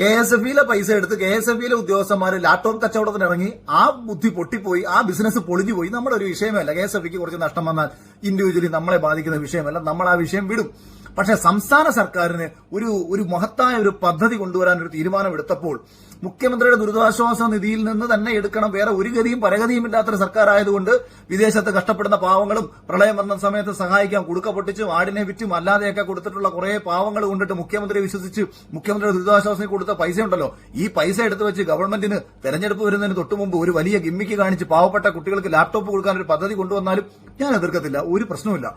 K S F ഇയിലെ പൈസ എടുത്ത് K S F ഇയിലെ ഉദ്യോഗസ്ഥന്മാർ ലാപ്ടോപ്പ് കച്ചവടത്തിന് ഇറങ്ങി ആ ബുദ്ധി പൊട്ടിപ്പോയി ആ ബിസിനസ് പൊളിഞ്ഞു പോയി നമ്മുടെ ഒരു വിഷയമല്ല. കെ എസ് എഫ് ഇക്ക് കുറച്ച് നഷ്ടം വന്നാൽ ഇൻഡിവിജ്വലി നമ്മളെ ബാധിക്കുന്ന വിഷയമല്ല. നമ്മൾ ആ വിഷയം വിടും. പക്ഷെ സംസ്ഥാന സർക്കാരിന് ഒരു ഒരു മഹത്തായ ഒരു പദ്ധതി കൊണ്ടുവരാൻ ഒരു തീരുമാനമെടുത്തപ്പോൾ മുഖ്യമന്ത്രിയുടെ ദുരിതാശ്വാസ നിധിയിൽ നിന്ന് തന്നെ എടുക്കണം. വേറെ ഒരു ഗതിയും പരഗതിയും ഇല്ലാത്തൊരു സർക്കാർ ആയതുകൊണ്ട് വിദേശത്ത് കഷ്ടപ്പെടുന്ന പാവങ്ങളും പ്രളയം വന്ന സമയത്ത് സഹായിക്കാൻ കുടുക്ക പൊട്ടിച്ചും ആടിനെ വിറ്റും അല്ലാതെയൊക്കെ കൊടുത്തിട്ടുള്ള കുറെ പാവങ്ങൾ കൊണ്ടിട്ട് മുഖ്യമന്ത്രി വിശ്വസിച്ച് മുഖ്യമന്ത്രിയുടെ ദുരിതാശ്വാസത്തിന് കൊടുത്ത പൈസ ഉണ്ടല്ലോ ഈ പൈസ എടുത്തു വെച്ച് ഗവൺമെന്റിന് തെരഞ്ഞെടുപ്പ് വരുന്നതിന് തൊട്ടു മുമ്പ് ഒരു വലിയ ഗിമ്മിക്ക് കാണിച്ച് പാവപ്പെട്ട കുട്ടികൾക്ക് ലാപ്ടോപ്പ് കൊടുക്കാൻ ഒരു പദ്ധതി കൊണ്ടുവന്നാലും ഞാൻ എതിർക്കത്തില്ല. ഒരു പ്രശ്നവുമില്ല.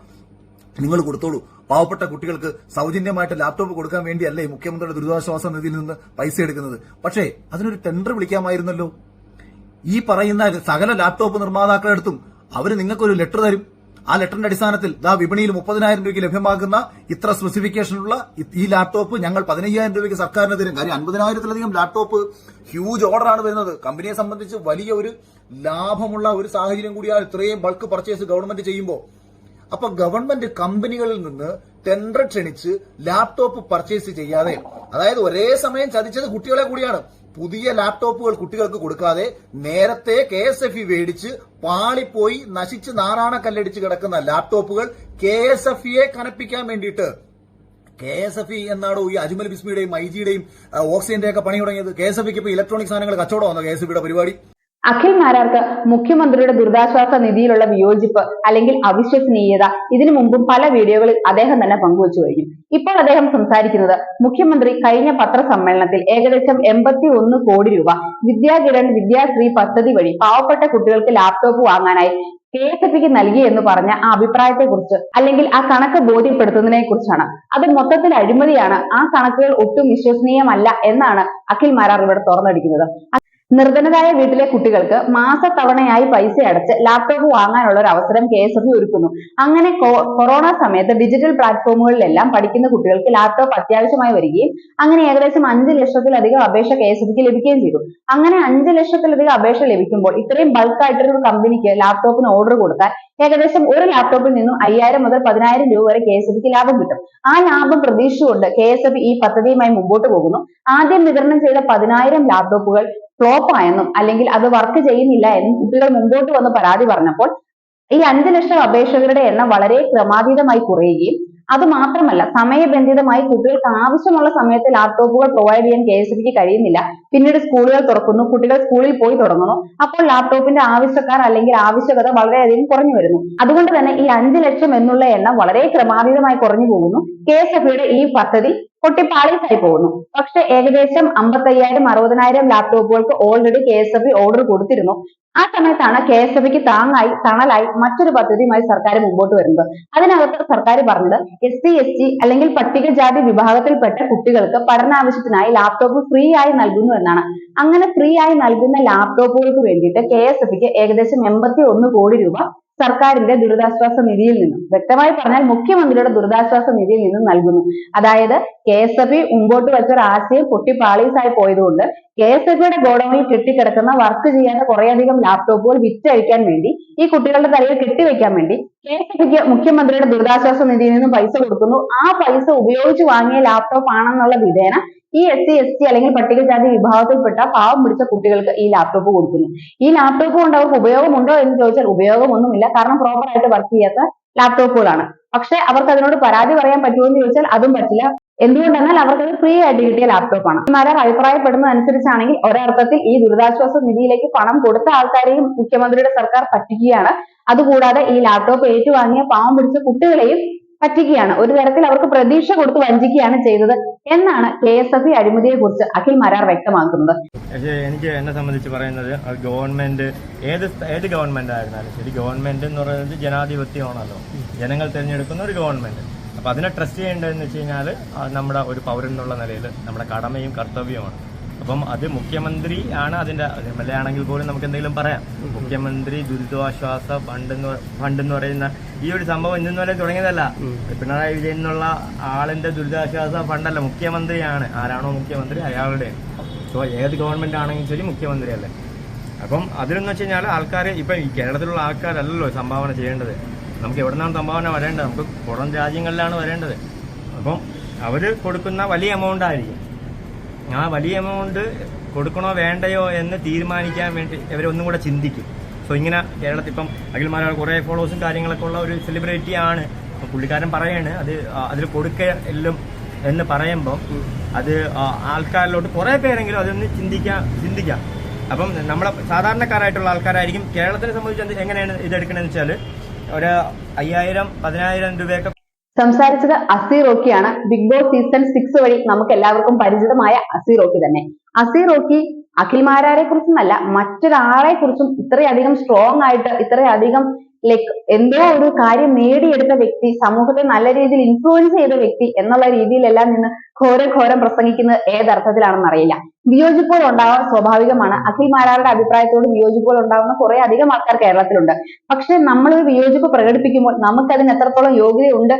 നിങ്ങൾ കൊടുത്തോളൂ. പാവപ്പെട്ട കുട്ടികൾക്ക് സൗജന്യമായിട്ട് ലാപ്ടോപ്പ് കൊടുക്കാൻ വേണ്ടിയല്ലേ മുഖ്യമന്ത്രിയുടെ ദുരിതാശ്വാസ നിധിയിൽ നിന്ന് പൈസ എടുക്കുന്നത്? പക്ഷേ അതിനൊരു ടെൻഡർ വിളിക്കാമായിരുന്നല്ലോ. ഈ പറയുന്ന സകല ലാപ്ടോപ്പ് നിർമ്മാതാക്കളുടെ നിർമ്മാതാക്കളെടുത്തും അവർ നിങ്ങൾക്കൊരു ലെറ്റർ തരും. ആ ലെറ്ററിന്റെ അടിസ്ഥാനത്തിൽ ദാ വിപണിയിൽ മുപ്പതിനായിരം രൂപയ്ക്ക് ലഭ്യമാകുന്ന ഇത്ര സ്പെസിഫിക്കേഷനുള്ള ഈ ലാപ്ടോപ്പ് ഞങ്ങൾ പതിനയ്യായിരം രൂപയ്ക്ക് സർക്കാരിന് തരും. കാര്യം അൻപതിനായിരത്തിലധികം ലാപ്ടോപ്പ് ഹ്യൂജ് ഓർഡറാണ് വരുന്നത്. കമ്പനിയെ സംബന്ധിച്ച് വലിയ ഒരു ലാഭമുള്ള ഒരു സാഹചര്യം കൂടിയാണ് ഇത്രയും ബൾക്ക് പർച്ചേസ് ഗവൺമെന്റ് ചെയ്യുമ്പോൾ. അപ്പൊ ഗവൺമെന്റ് കമ്പനികളിൽ നിന്ന് ടെൻഡർ ക്ഷണിച്ച് ലാപ്ടോപ്പ് പർച്ചേസ് ചെയ്യാതെ അതായത് ഒരേ സമയം ചതിച്ചത് കുട്ടികളെ കൂടിയാണ്. പുതിയ ലാപ്ടോപ്പുകൾ കുട്ടികൾക്ക് കൊടുക്കാതെ നേരത്തെ കെ എസ് എഫ് ഇ മേടിച്ച് പാളിപ്പോയി നശിച്ച് നാറാണ കല്ലടിച്ച് കിടക്കുന്ന ലാപ്ടോപ്പുകൾ കെ എസ് എഫ് ഇയെ കനപ്പിക്കാൻ വേണ്ടിയിട്ട്. കെ എസ് എഫ് ഇ എന്നാണോ ഈ അജ്മൽ ബിസ്മിയുടെയും ഐജിയുടെയും ഓക്സിജന്റെ ഒക്കെ പണി തുടങ്ങിയത്. കെ എസ് എഫ് ഇക്ക് ഇപ്പൊ ഇലക്ട്രോണിക് സാധനങ്ങൾ കച്ചവടമാണോ കെ എസ് എഫ് പരിപാടി? അഖിൽ മാരാർക്ക് മുഖ്യമന്ത്രിയുടെ ദുരിതാശ്വാസ നിധിയിലുള്ള വിയോജിപ്പ് അല്ലെങ്കിൽ അവിശ്വസനീയത ഇതിനു മുമ്പും പല വീഡിയോകളിൽ അദ്ദേഹം തന്നെ പങ്കുവച്ചു കഴിഞ്ഞു. ഇപ്പോൾ അദ്ദേഹം സംസാരിക്കുന്നത് മുഖ്യമന്ത്രി കഴിഞ്ഞ പത്രസമ്മേളനത്തിൽ ഏകദേശം എൺപത്തി ഒന്ന് കോടി രൂപ വിദ്യാകിരൺ വിദ്യാശ്രീ പദ്ധതി വഴി പാവപ്പെട്ട കുട്ടികൾക്ക് ലാപ്ടോപ്പ് വാങ്ങാനായി കെ എസ് എഫ് നൽകി എന്ന് പറഞ്ഞ ആ അഭിപ്രായത്തെ കുറിച്ച് അല്ലെങ്കിൽ ആ കണക്ക് ബോധ്യപ്പെടുത്തുന്നതിനെ കുറിച്ചാണ് അത് മൊത്തത്തിൽ അഴിമതിയാണ്. ആ കണക്കുകൾ ഒട്ടും വിശ്വസനീയമല്ല എന്നാണ് അഖിൽ മാരാർ ഇവിടെ തുറന്നടിക്കുന്നത്. നിർധനരായ വീട്ടിലെ കുട്ടികൾക്ക് മാസത്തവണയായി പൈസ അടച്ച് ലാപ്ടോപ്പ് വാങ്ങാനുള്ള ഒരു അവസരം കെ എസ് എഫ് ഒരുക്കുന്നു. അങ്ങനെ കൊറോണ സമയത്ത് ഡിജിറ്റൽ പ്ലാറ്റ്ഫോമുകളിലെല്ലാം പഠിക്കുന്ന കുട്ടികൾക്ക് ലാപ്ടോപ്പ് അത്യാവശ്യമായി വരികയും അങ്ങനെ ഏകദേശം അഞ്ച് ലക്ഷത്തിലധികം അപേക്ഷ കെ എസ് എഫ്ക്ക് ലഭിക്കുകയും ചെയ്തു. അങ്ങനെ അഞ്ച് ലക്ഷത്തിലധികം അപേക്ഷ ലഭിക്കുമ്പോൾ ഇത്രയും ബൾക്കായിട്ടൊരു കമ്പനിക്ക് ലാപ്ടോപ്പിന് ഓർഡർ കൊടുത്താൽ ഏകദേശം ഒരു ലാപ്ടോപ്പിൽ നിന്നും അയ്യായിരം മുതൽ പതിനായിരം രൂപ വരെ കെ എസ് എഫ്ക്ക് ലാഭം കിട്ടും. ആ ലാഭം പ്രതീക്ഷിച്ചുകൊണ്ട് കെ എസ് എഫ് ഈ പദ്ധതിയുമായി മുമ്പോട്ട് പോകുന്നു. ആദ്യം വിതരണം ചെയ്ത പതിനായിരം ലാപ്ടോപ്പുകൾ ഫ്ലോപ്പ് ആയെന്നും അല്ലെങ്കിൽ അത് വർക്ക് ചെയ്യുന്നില്ല എന്നും കുട്ടികൾ മുമ്പോട്ട് വന്ന് പരാതി പറഞ്ഞപ്പോൾ ഈ അഞ്ചു ലക്ഷം അപേക്ഷകരുടെ എണ്ണം വളരെ ക്രമാതീതമായി കുറയുകയും അത് മാത്രമല്ല സമയബന്ധിതമായി കുട്ടികൾക്ക് ആവശ്യമുള്ള സമയത്ത് ലാപ്ടോപ്പുകൾ പ്രൊവൈഡ് ചെയ്യാൻ കെ എസ് കഴിയുന്നില്ല. പിന്നീട് സ്കൂളുകൾ തുറക്കുന്നു കുട്ടികൾ സ്കൂളിൽ പോയി തുടങ്ങുന്നു. അപ്പോൾ ലാപ്ടോപ്പിന്റെ ആവശ്യക്കാർ അല്ലെങ്കിൽ ആവശ്യകത വളരെയധികം കുറഞ്ഞു വരുന്നു. അതുകൊണ്ട് തന്നെ ഈ അഞ്ചു ലക്ഷം എന്നുള്ള എണ്ണം വളരെ ക്രമാതീതമായി കുറഞ്ഞു പോകുന്നു. കെ ഈ പദ്ധതി പൊട്ടിപ്പാളീസായി പോകുന്നു. പക്ഷെ ഏകദേശം അമ്പത്തയ്യായിരം അറുപതിനായിരം ലാപ്ടോപ്പുകൾക്ക് already K S F order കൊടുത്തിരുന്നു. ആ സമയത്താണ് കെ എസ് എഫിക്ക് താങ്ങായി തണലായി മറ്റൊരു പദ്ധതിയുമായി സർക്കാർ മുമ്പോട്ട് വരുന്നത്. അതിനകത്ത് സർക്കാർ പറഞ്ഞത് എസ് സി എസ് ടി അല്ലെങ്കിൽ പട്ടികജാതി വിഭാഗത്തിൽപ്പെട്ട കുട്ടികൾക്ക് പഠനാവശ്യത്തിനായി ലാപ്ടോപ്പ് ഫ്രീ ആയി നൽകുന്നു എന്നാണ്. അങ്ങനെ ഫ്രീ ആയി നൽകുന്ന ലാപ്ടോപ്പുകൾക്ക് വേണ്ടിയിട്ട് കെ എസ് എഫിക്ക് ഏകദേശം എൺപത്തി ഒന്ന് കോടി രൂപ സർക്കാരിന്റെ ദുരിതാശ്വാസ നിധിയിൽ നിന്നും. വ്യക്തമായി പറഞ്ഞാൽ മുഖ്യമന്ത്രിയുടെ ദുരിതാശ്വാസ നിധിയിൽ നിന്നും നൽകുന്നു. അതായത് കെ എസ് എഫ് ഇ മുമ്പോട്ട് വെച്ച ഒരു ആശയം പൊട്ടി പാളീസായി പോയതുകൊണ്ട് കെ എസ് എഫ് യുടെ ഗോഡൌണിൽ കെട്ടിക്കിടക്കുന്ന വർക്ക് ചെയ്യാത്ത കുറേയധികം ലാപ്ടോപ്പുകൾ വിറ്റഴിക്കാൻ വേണ്ടി ഈ കുട്ടികളുടെ തലയിൽ കെട്ടിവെക്കാൻ വേണ്ടി കെ എസ് എഫ് മുഖ്യമന്ത്രിയുടെ ദുരിതാശ്വാസ നിധിയിൽ നിന്നും പൈസ കൊടുക്കുന്നു. ആ പൈസ ഉപയോഗിച്ച് വാങ്ങിയ ലാപ്ടോപ്പ് ആണെന്നുള്ള വിധേന ഈ എസ് സി എസ് ടി അല്ലെങ്കിൽ പട്ടികജാതി വിഭാഗത്തിൽപ്പെട്ട പാവം പിടിച്ച കുട്ടികൾക്ക് ഈ ലാപ്ടോപ്പ് കൊടുക്കുന്നു. ഈ ലാപ്ടോപ്പ് കൊണ്ട് അവർക്ക് ഉപയോഗമുണ്ടോ എന്ന് ചോദിച്ചാൽ ഉപയോഗമൊന്നുമില്ല. കാരണം പ്രോപ്പർ ആയിട്ട് വർക്ക് ചെയ്യാത്ത ലാപ്ടോപ്പുകളാണ് പക്ഷെ അവർക്ക് അതിനോട് പരാതി പറയാൻ പറ്റുമോ എന്ന് ചോദിച്ചാൽ അതും പറ്റില്ല. എന്തുകൊണ്ടെന്നാൽ അവർക്കത് ഫ്രീ ആയിട്ട് കിട്ടിയ ലാപ്ടോപ്പാണ് മാരാർ അഭിപ്രായപ്പെടുന്നത് അനുസരിച്ചാണെങ്കിൽ ഒരർത്ഥത്തിൽ ഈ ദുരിതാശ്വാസ നിധിയിലേക്ക് പണം കൊടുത്ത ആൾക്കാരെയും മുഖ്യമന്ത്രിയുടെ സർക്കാർ പറ്റിക്കുകയാണ്. അതുകൂടാതെ ഈ ലാപ്ടോപ്പ് ഏറ്റുവാങ്ങിയ പാവം പിടിച്ച കുട്ടികളെയും പറ്റിക്കുകയാണ്. ഒരു തരത്തിൽ അവർക്ക് പ്രതീക്ഷ കൊടുത്ത് വഞ്ചിക്കുകയാണ് ചെയ്തത് എന്നാണ് കെ എസ് എഫ് ഇ അഴിമതിയെ കുറിച്ച് അഖിൽ മരാർ വ്യക്തമാക്കുന്നത്. എനിക്ക് എന്നെ സംബന്ധിച്ച് പറയുന്നത് ഗവൺമെന്റ് ഏത് ഏത് ഗവൺമെന്റ് ആയിരുന്നാലും ശരി ഗവൺമെന്റ് എന്ന് പറയുന്നത് ജനാധിപത്യമാണല്ലോ. ജനങ്ങൾ തിരഞ്ഞെടുക്കുന്ന ഒരു ഗവൺമെന്റ്. അപ്പൊ അതിനെ ട്രസ്റ്റ് ചെയ്യേണ്ടതെന്ന് വെച്ച് കഴിഞ്ഞാൽ നമ്മുടെ ഒരു പൗരൻ എന്നുള്ള നിലയിൽ നമ്മുടെ കടമയും കർത്തവ്യമാണ് അപ്പം അത് മുഖ്യമന്ത്രി ആണ് അതിന്റെ എം എൽ എ ആണെങ്കിൽ പോലും നമുക്ക് എന്തെങ്കിലും പറയാം. മുഖ്യമന്ത്രി ദുരിതാശ്വാസ ഫണ്ട് എന്ന് ഫണ്ട് എന്ന് പറയുന്ന ഈ ഒരു സംഭവം ഇന്നും വരെ തുടങ്ങിയതല്ല. പിണറായി വിജയൻ എന്നുള്ള ആളിന്റെ ദുരിതാശ്വാസ ഫണ്ടല്ല മുഖ്യമന്ത്രിയാണ്. ആരാണോ മുഖ്യമന്ത്രി? അയാളുടെ. സോ ഏത് ഗവൺമെന്റ് ആണെങ്കിലും ശരി മുഖ്യമന്ത്രിയല്ലേ. അപ്പം അതിലെന്ന് വെച്ച് കഴിഞ്ഞാൽ ആൾക്കാർ ഇപ്പം ഈ കേരളത്തിലുള്ള ആൾക്കാരല്ലല്ലോ സംഭാവന ചെയ്യേണ്ടത്. നമുക്ക് എവിടെ നിന്നാണ് സംഭാവന വരേണ്ടത്? നമുക്ക് പുറം രാജ്യങ്ങളിലാണ് വരേണ്ടത്. അപ്പം അവർ കൊടുക്കുന്ന വലിയ എമൗണ്ട് ആയിരിക്കും. ആ വലിയ എമൗണ്ട് കൊടുക്കണോ വേണ്ടയോ എന്ന് തീരുമാനിക്കാൻ വേണ്ടി ഇവരൊന്നും കൂടെ ചിന്തിക്കും. സോ ഇങ്ങനെ കേരളത്തിൽ ഇപ്പം അഖിൽമാരാൾ കുറേ ഫോളോവേഴ്സും കാര്യങ്ങളൊക്കെ ഉള്ള ഒരു സെലിബ്രിറ്റി ആണ്. പുള്ളിക്കാരൻ പറയാണ് അത് അതിൽ കൊടുക്കലും എന്ന് പറയുമ്പോൾ അത് ആൾക്കാരിലോട്ട് കുറേ പേരെങ്കിലും അതൊന്ന് ചിന്തിക്കാം ചിന്തിക്കാം. അപ്പം നമ്മളെ സാധാരണക്കാരായിട്ടുള്ള ആൾക്കാരായിരിക്കും കേരളത്തിനെ സംബന്ധിച്ച് എങ്ങനെയാണ് ഇത് എടുക്കണമെന്ന് വെച്ചാൽ ഒരു അയ്യായിരം പതിനായിരം രൂപയൊക്കെ സംസാരിച്ചത് ആണ്. ബിഗ് ബോസ് സീസൺ സിക്സ് വഴി നമുക്ക് എല്ലാവർക്കും പരിചിതമായ അസീറോക്കി തന്നെ. അസീറോക്കി അഖിൽമാരാരെ കുറിച്ചെന്നല്ല മറ്റൊരാളെ കുറിച്ചും ഇത്രയധികം സ്ട്രോങ് ആയിട്ട് ഇത്രയധികം ലൈക്ക് എന്തോ ഒരു കാര്യം നേടിയെടുത്ത വ്യക്തി സമൂഹത്തെ നല്ല രീതിയിൽ ഇൻഫ്ലുവൻസ് ചെയ്ത വ്യക്തി എന്നുള്ള രീതിയിലെല്ലാം നിന്ന് ഘോരം ഘോരം പ്രസംഗിക്കുന്നത് ഏതർത്ഥത്തിലാണെന്ന് അറിയില്ല. വിയോജിപ്പോൾ ഉണ്ടാവാൻ സ്വാഭാവികമാണ്. അഖിൽ മാരാരുടെ അഭിപ്രായത്തോട് വിയോജിപ്പോൾ ഉണ്ടാവുന്ന കുറെ അധികം ആൾക്കാർ കേരളത്തിലുണ്ട്. പക്ഷെ നമ്മൾ ഒരു വിയോജിപ്പ് പ്രകടിപ്പിക്കുമ്പോൾ നമുക്കതിന് എത്രത്തോളം യോഗ്യതയുണ്ട്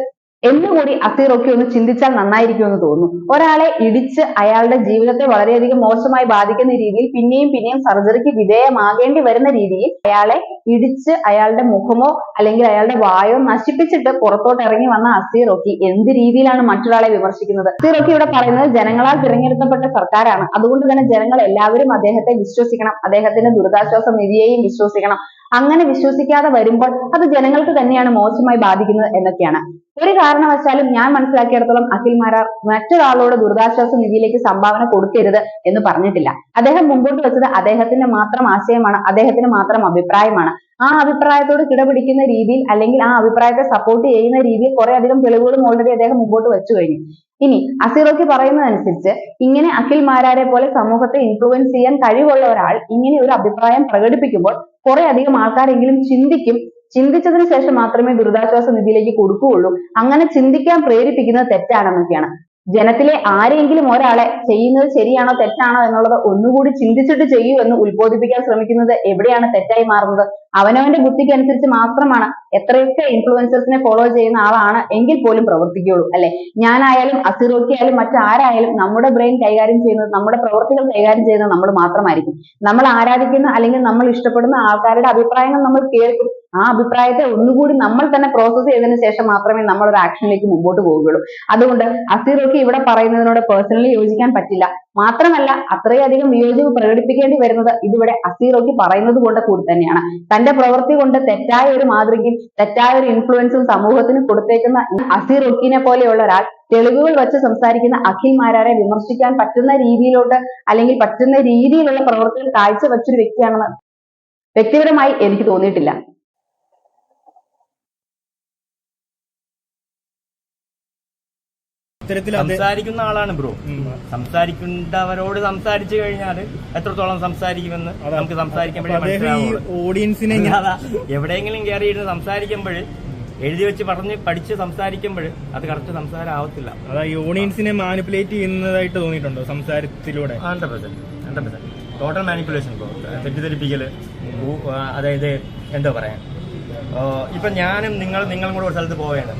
എന്നുകൂടി അസീറൊക്കെ ഒന്ന് ചിന്തിച്ചാൽ നന്നായിരിക്കും എന്ന് തോന്നുന്നു. ഒരാളെ ഇടിച്ച് അയാളുടെ ജീവിതത്തെ വളരെയധികം മോശമായി ബാധിക്കുന്ന രീതിയിൽ പിന്നെയും പിന്നെയും സർജറിക്ക് വിധേയമാകേണ്ടി വരുന്ന രീതിയിൽ അയാളെ ഇടിച്ച് അയാളുടെ മുഖമോ അല്ലെങ്കിൽ അയാളുടെ വായോ നശിപ്പിച്ചിട്ട് പുറത്തോട്ട് ഇറങ്ങി വന്ന അസീറൊക്കി എന്ത് രീതിയിലാണ് മറ്റൊരാളെ വിമർശിക്കുന്നത്? അസീറൊക്കി ഇവിടെ പറയുന്നത് ജനങ്ങളാൽ തിരഞ്ഞെടുക്കപ്പെട്ട സർക്കാരാണ്. അതുകൊണ്ട് തന്നെ ജനങ്ങൾ എല്ലാവരും അദ്ദേഹത്തെ വിശ്വസിക്കണം. അദ്ദേഹത്തിന്റെ ദുരിതാശ്വാസ നിധിയെയും വിശ്വസിക്കണം. അങ്ങനെ വിശ്വസിക്കാതെ വരുമ്പോൾ അത് ജനങ്ങൾക്ക് തന്നെയാണ് മോശമായി ബാധിക്കുന്നത് എന്നൊക്കെയാണ്. ഒരു കാരണവശാലും ഞാൻ മനസ്സിലാക്കിയിടത്തോളം അഖിൽ മാരാർ മറ്റൊരാളോട് ദുരിതാശ്വാസ നിധിയിലേക്ക് സംഭാവന കൊടുക്കരുത് എന്ന് പറഞ്ഞിട്ടില്ല. അദ്ദേഹം മുമ്പോട്ട് വെച്ചത് അദ്ദേഹത്തിന്റെ മാത്രം ആശയമാണ് അദ്ദേഹത്തിന് മാത്രം അഭിപ്രായമാണ്. ആ അഭിപ്രായത്തോട് കിടപിടിക്കുന്ന രീതിയിൽ അല്ലെങ്കിൽ ആ അഭിപ്രായത്തെ സപ്പോർട്ട് ചെയ്യുന്ന രീതിയിൽ കുറെ അധികം തെളിവുകളും ഓൾറെഡി അദ്ദേഹം മുമ്പോട്ട് വെച്ചു കഴിഞ്ഞു. ഇനി അസീറോക്കി പറയുന്നതനുസരിച്ച് ഇങ്ങനെ അഖിൽ മാരാരെ പോലെ സമൂഹത്തെ ഇൻഫ്ലുവൻസ് ചെയ്യാൻ കഴിവുള്ള ഒരാൾ ഇങ്ങനെ ഒരു അഭിപ്രായം പ്രകടിപ്പിക്കുമ്പോൾ കുറെ അധികം ആൾക്കാരെങ്കിലും ചിന്തിക്കും. ചിന്തിച്ചതിന് ശേഷം മാത്രമേ ദുരിതാശ്വാസ നിധിയിലേക്ക് കൊടുക്കുകയുള്ളൂ. അങ്ങനെ ചിന്തിക്കാൻ പ്രേരിപ്പിക്കുന്നത് തെറ്റാണെന്നൊക്കെയാണ്. ജനത്തിലെ ആരെങ്കിലും ഒരാളെ ചെയ്യുന്നത് ശരിയാണോ തെറ്റാണോ എന്നുള്ളത് ഒന്നുകൂടി ചിന്തിച്ചിട്ട് ചെയ്യൂ എന്ന് ഉത്ബോധിപ്പിക്കാൻ ശ്രമിക്കുന്നത് എവിടെയാണ് തെറ്റായി മാറുന്നത്? അവനവന്റെ ബുദ്ധിക്ക് അനുസരിച്ച് മാത്രമാണ് എത്രയൊക്കെ ഇൻഫ്ലുവൻസേഴ്സിനെ ഫോളോ ചെയ്യുന്ന ആളാണ് എങ്കിൽ പോലും പ്രവർത്തിക്കുകയുള്ളൂ അല്ലെ? ഞാനായാലും അസിറോക്കി ആയാലും മറ്റാരായാലും നമ്മുടെ ബ്രെയിൻ കൈകാര്യം ചെയ്യുന്നത് നമ്മുടെ പ്രവർത്തികൾ കൈകാര്യം ചെയ്യുന്നത് നമ്മൾ മാത്രമായിരിക്കും. നമ്മൾ ആരാധിക്കുന്ന അല്ലെങ്കിൽ നമ്മൾ ഇഷ്ടപ്പെടുന്ന ആൾക്കാരുടെ അഭിപ്രായങ്ങൾ നമ്മൾ കേൾക്കും. ആ അഭിപ്രായത്തെ ഒന്നുകൂടി നമ്മൾ തന്നെ പ്രോസസ്സ് ചെയ്തതിനു ശേഷം മാത്രമേ നമ്മൾ ഒരു ആക്ഷനിലേക്ക് മുമ്പോട്ട് പോവുകയുള്ളൂ. അതുകൊണ്ട് അസീറോക്ക് ഇവിടെ പറയുന്നതിനോട് പേഴ്സണലി യോജിക്കാൻ പറ്റില്ല. മാത്രമല്ല അത്രയധികം വിയോജിപ്പ് പ്രകടിപ്പിക്കേണ്ടി വരുന്നത് ഇതിവിടെ അസീറോക്ക് പറയുന്നത് കൊണ്ട് കൂടി തന്നെയാണ്. തന്റെ പ്രവൃത്തി കൊണ്ട് തെറ്റായ ഒരു മാതൃകയും തെറ്റായ ഒരു ഇൻഫ്ലുവൻസും സമൂഹത്തിന് കൊടുത്തേക്കുന്ന അസീറോക്കിനെ പോലെയുള്ള ഒരാൾ തെളിവുകൾ വെച്ച് സംസാരിക്കുന്ന അഖിൽ മാരാരെ വിമർശിക്കാൻ പറ്റുന്ന രീതിയിലോട്ട് അല്ലെങ്കിൽ പറ്റുന്ന രീതിയിലുള്ള പ്രവർത്തികൾ കാഴ്ചവെച്ചൊരു വ്യക്തിയാണെന്ന് വ്യക്തിപരമായി എനിക്ക് തോന്നിയിട്ടില്ല ഇത്തരത്തിൽ അത് സംസാരിക്കുന്ന ആളാണ് ബ്രോ. സംസാരിക്കുന്നവരോട് സംസാരിച്ചു കഴിഞ്ഞാൽ എത്രത്തോളം സംസാരിക്കുമെന്ന് നമുക്ക് സംസാരിക്കുമ്പോഴേ ഓഡിയൻസിനെ എവിടെയെങ്കിലും കയറിയിരുന്ന് സംസാരിക്കുമ്പോൾ എഴുതി വെച്ച് പറഞ്ഞ് പഠിച്ച് സംസാരിക്കുമ്പോൾ അത് കറക്റ്റ് സംസാരം ആവത്തില്ല അതായത് ഓഡിയൻസിനെ മാനിപ്പുലേറ്റ് ചെയ്യുന്നതായിട്ട് തോന്നിയിട്ടുണ്ടോ സംസാരത്തിലൂടെ? Hundred percent hundred percent total manipulation തെറ്റിദ്ധരിപ്പിക്കൽ. അതായത് എന്താ പറയാ? ഇപ്പൊ ഞാനും നിങ്ങൾ നിങ്ങളും കൂടെ ഒരു സ്ഥലത്ത് പോവുകയാണ്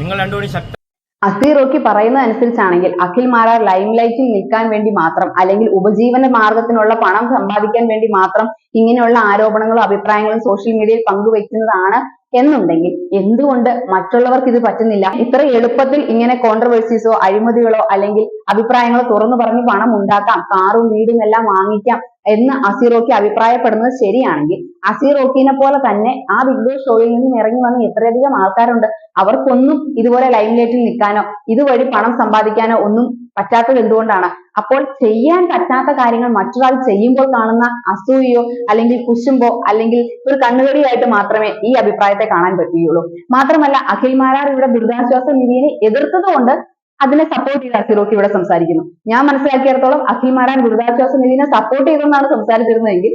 നിങ്ങൾ രണ്ടുപേരും ശക്തി അസീറോക്കി പറയുന്നത് അനുസരിച്ചാണെങ്കിൽ അഖിൽ മാരാർ ലൈം ലൈറ്റിൽ നിൽക്കാൻ വേണ്ടി മാത്രം അല്ലെങ്കിൽ ഉപജീവന മാർഗത്തിനുള്ള പണം സമ്പാദിക്കാൻ വേണ്ടി മാത്രം ഇങ്ങനെയുള്ള ആരോപണങ്ങളും അഭിപ്രായങ്ങളും സോഷ്യൽ മീഡിയയിൽ പങ്കുവെക്കുന്നതാണ് എന്നുണ്ടെങ്കിൽ എന്തുകൊണ്ട് മറ്റുള്ളവർക്ക് ഇത് പറ്റുന്നില്ല? ഇത്ര എളുപ്പത്തിൽ ഇങ്ങനെ കോൺട്രവേഴ്സീസോ അഴിമതികളോ അല്ലെങ്കിൽ അഭിപ്രായങ്ങളോ തുറന്നു പറഞ്ഞ് പണം ഉണ്ടാക്കാം കാറും വീടും എല്ലാം വാങ്ങിക്കാം എന്ന് അസീറോക്കി അഭിപ്രായപ്പെടുന്നത് ശരിയാണെങ്കിൽ അസീറോക്കിനെ പോലെ തന്നെ ആ ബിഗ് ബോസ് ഷോയിൽ നിന്നും ഇറങ്ങി വന്ന എത്രയധികം ആൾക്കാരുണ്ട് അവർക്കൊന്നും ഇതുപോലെ ലൈം ലൈറ്റിൽ നിൽക്കാനോ ഇതുവഴി പണം സമ്പാദിക്കാനോ ഒന്നും പറ്റാത്തത് എന്തുകൊണ്ടാണ്? അപ്പോൾ ചെയ്യാൻ പറ്റാത്ത കാര്യങ്ങൾ മറ്റൊരാൾ ചെയ്യുമ്പോൾ കാണുന്ന അസൂയയോ അല്ലെങ്കിൽ കുശുമ്പോ അല്ലെങ്കിൽ ഒരു കണ്ണുകടിയായിട്ട് മാത്രമേ ഈ അഭിപ്രായത്തെ കാണാൻ പറ്റുകയുള്ളൂ. മാത്രമല്ല അഖിൽ മാരാർ ഇവിടെ ദുരിതാശ്വാസ നിധിയെ എതിർത്തത് കൊണ്ട് അതിനെ സപ്പോർട്ട് ചെയ്ത് അസിറോക്ക് ഇവിടെ സംസാരിക്കുന്നു. ഞാൻ മനസ്സിലാക്കിയിടത്തോളം അഖിൽ മാരാൻ ദുരിതാശ്വാസ നിധിനെ സപ്പോർട്ട് ചെയ്തെന്നാണ് സംസാരിച്ചിരുന്നതെങ്കിൽ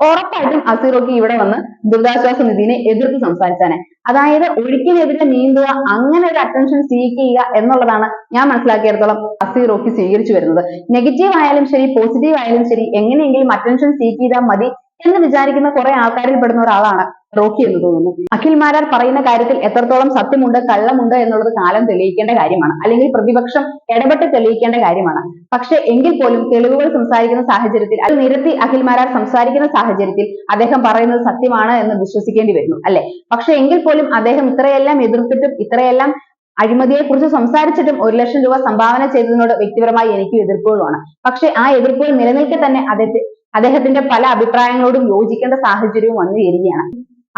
ഉറപ്പായിട്ടും അസീറോക്കി ഇവിടെ വന്ന് ദുരിതാശ്വാസ നിധിനെ എതിർത്ത് സംസാരിച്ചാനെ. അതായത് ഒഴുക്കിനെതിരെ നീന്തുക അങ്ങനെ ഒരു അറ്റൻഷൻ സീക്ക് ചെയ്യുക എന്നുള്ളതാണ് ഞാൻ മനസ്സിലാക്കിയിടത്തോളം അസീറോക്കി സ്വീകരിച്ചു വരുന്നത്. നെഗറ്റീവ് ആയാലും ശരി പോസിറ്റീവ് ആയാലും ശരി എങ്ങനെയെങ്കിലും അറ്റൻഷൻ സീക്ക് ചെയ്താൽ മതി എന്ന് വിചാരിക്കുന്ന കുറെ ആൾക്കാരിൽ പെടുന്ന ഒരാളാണ് റോക്കി എന്ന് തോന്നുന്നു. അഖിൽ മാരാർ പറയുന്ന കാര്യത്തിൽ എത്രത്തോളം സത്യമുണ്ട് കള്ളമുണ്ട് എന്നുള്ളത് കാലം തെളിയിക്കേണ്ട കാര്യമാണ്. അല്ലെങ്കിൽ പ്രതിപക്ഷം ഇടപെട്ട് തെളിയിക്കേണ്ട കാര്യമാണ്. പക്ഷെ എങ്കിൽ പോലും തെളിവുകൾ സംസാരിക്കുന്ന സാഹചര്യത്തിൽ അത് നിരത്തി അഖിൽ മാരാർ സംസാരിക്കുന്ന സാഹചര്യത്തിൽ അദ്ദേഹം പറയുന്നത് സത്യമാണ് എന്ന് വിശ്വസിക്കേണ്ടി വരുന്നു അല്ലെ? പക്ഷെ എങ്കിൽ പോലും അദ്ദേഹം ഇത്രയെല്ലാം എതിർത്തിട്ടും ഇത്രയെല്ലാം അഴിമതിയെ കുറിച്ച് സംസാരിച്ചിട്ടും ഒരു ലക്ഷം രൂപ സംഭാവന ചെയ്തതിനോട് വ്യക്തിപരമായി എനിക്ക് എതിർപ്പുകളുമാണ്. പക്ഷെ ആ എതിർപ്പുകൾ നിലനിൽക്കെ തന്നെ അദ്ദേഹത്തെ അദ്ദേഹത്തിന്റെ പല അഭിപ്രായങ്ങളോടും യോജിക്കേണ്ട സാഹചര്യവും വന്നു ചേരുകയാണ്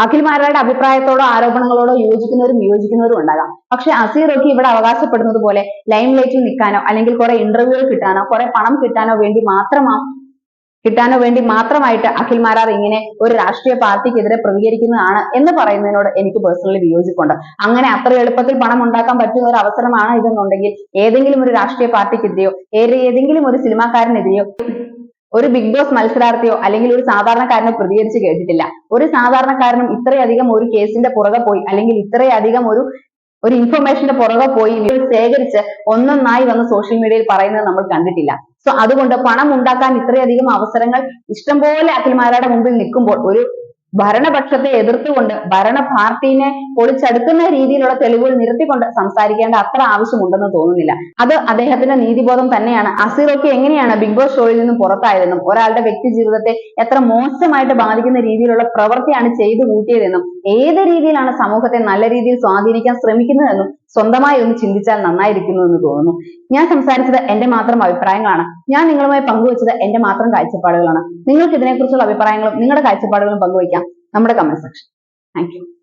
അഖിൽമാരുടെ അഭിപ്രായത്തോടോ ആരോപണങ്ങളോടോ യോജിക്കുന്നവരും വിയോജിക്കുന്നവരും ഉണ്ടാകാം. പക്ഷെ അസീറൊക്കെ ഇവിടെ അവകാശപ്പെടുന്നത് പോലെ ലൈം ലൈറ്റിൽ നിൽക്കാനോ അല്ലെങ്കിൽ കുറെ ഇന്റർവ്യൂകൾ കിട്ടാനോ കുറെ പണം കിട്ടാനോ വേണ്ടി മാത്രമാ കിട്ടാനോ വേണ്ടി മാത്രമായിട്ട് അഖിൽ മാരാർ ഇങ്ങനെ ഒരു രാഷ്ട്രീയ പാർട്ടിക്കെതിരെ പ്രതികരിക്കുന്നതാണ് എന്ന് പറയുന്നതിനോട് എനിക്ക് പേഴ്സണലി വിയോജിപ്പുണ്ട്. അങ്ങനെ അത്ര എളുപ്പത്തിൽ പണം ഉണ്ടാക്കാൻ പറ്റുന്ന ഒരു അവസരമാണ് ഇതെന്നുണ്ടെങ്കിൽ ഏതെങ്കിലും ഒരു രാഷ്ട്രീയ പാർട്ടിക്കെതിരെയോ ഏത് ഏതെങ്കിലും ഒരു സിനിമാക്കാരനെതിരെയോ ഒരു ബിഗ് ബോസ് മത്സരാർത്ഥിയോ അല്ലെങ്കിൽ ഒരു സാധാരണക്കാരനോ പ്രതികരിച്ച് കേട്ടിട്ടില്ല. ഒരു സാധാരണക്കാരനും ഇത്രയധികം ഒരു കേസിന്റെ പുറകെ പോയി അല്ലെങ്കിൽ ഇത്രയധികം ഒരു ഒരു ഇൻഫർമേഷന്റെ പുറകെ പോയി ശേഖരിച്ച് ഒന്നൊന്നായി വന്ന് സോഷ്യൽ മീഡിയയിൽ പറയുന്നത് നമ്മൾ കണ്ടിട്ടില്ല. സോ അതുകൊണ്ട് പണം ഉണ്ടാക്കാൻ ഇത്രയധികം അവസരങ്ങൾ ഇഷ്ടംപോലെ അഖിൽമാരുടെ മുമ്പിൽ നിൽക്കുമ്പോൾ ഒരു ഭരണപക്ഷത്തെ എതിർത്തുകൊണ്ട് ഭരണ പാർട്ടീനെ പൊളിച്ചടുക്കുന്ന രീതിയിലുള്ള തെളിവുകൾ നിരത്തിക്കൊണ്ട് സംസാരിക്കേണ്ട അത്ര ആവശ്യമുണ്ടെന്ന് തോന്നുന്നില്ല. അത് അദ്ദേഹത്തിന്റെ നീതിബോധം തന്നെയാണ്. അസീറൊക്കെ എങ്ങനെയാണ് ബിഗ് ബോസ് ഷോയിൽ നിന്നും പുറത്തായതെന്നും ഒരാളുടെ വ്യക്തി ജീവിതത്തെ എത്ര മോശമായിട്ട് ബാധിക്കുന്ന രീതിയിലുള്ള പ്രവൃത്തിയാണ് ചെയ്തു കൂട്ടിയതെന്നും ഏത് രീതിയിലാണ് സമൂഹത്തെ നല്ല രീതിയിൽ സ്വാധീനിക്കാൻ ശ്രമിക്കുന്നതെന്നും സ്വന്തമായി ഒന്ന് ചിന്തിച്ചാൽ നന്നായിരിക്കുന്നു എന്ന് തോന്നുന്നു. ഞാൻ സംസാരിച്ചത് എന്റെ മാത്രം അഭിപ്രായങ്ങളാണ്. ഞാൻ നിങ്ങളുമായി പങ്കുവച്ചത് എന്റെ മാത്രം കാഴ്ചപ്പാടുകളാണ്. നിങ്ങൾക്ക് ഇതിനെക്കുറിച്ചുള്ള അഭിപ്രായങ്ങളും നിങ്ങളുടെ കാഴ്ചപ്പാടുകളും പങ്കുവയ്ക്കാം നമ്മുടെ കമന്റ് സെക്ഷൻ താങ്ക്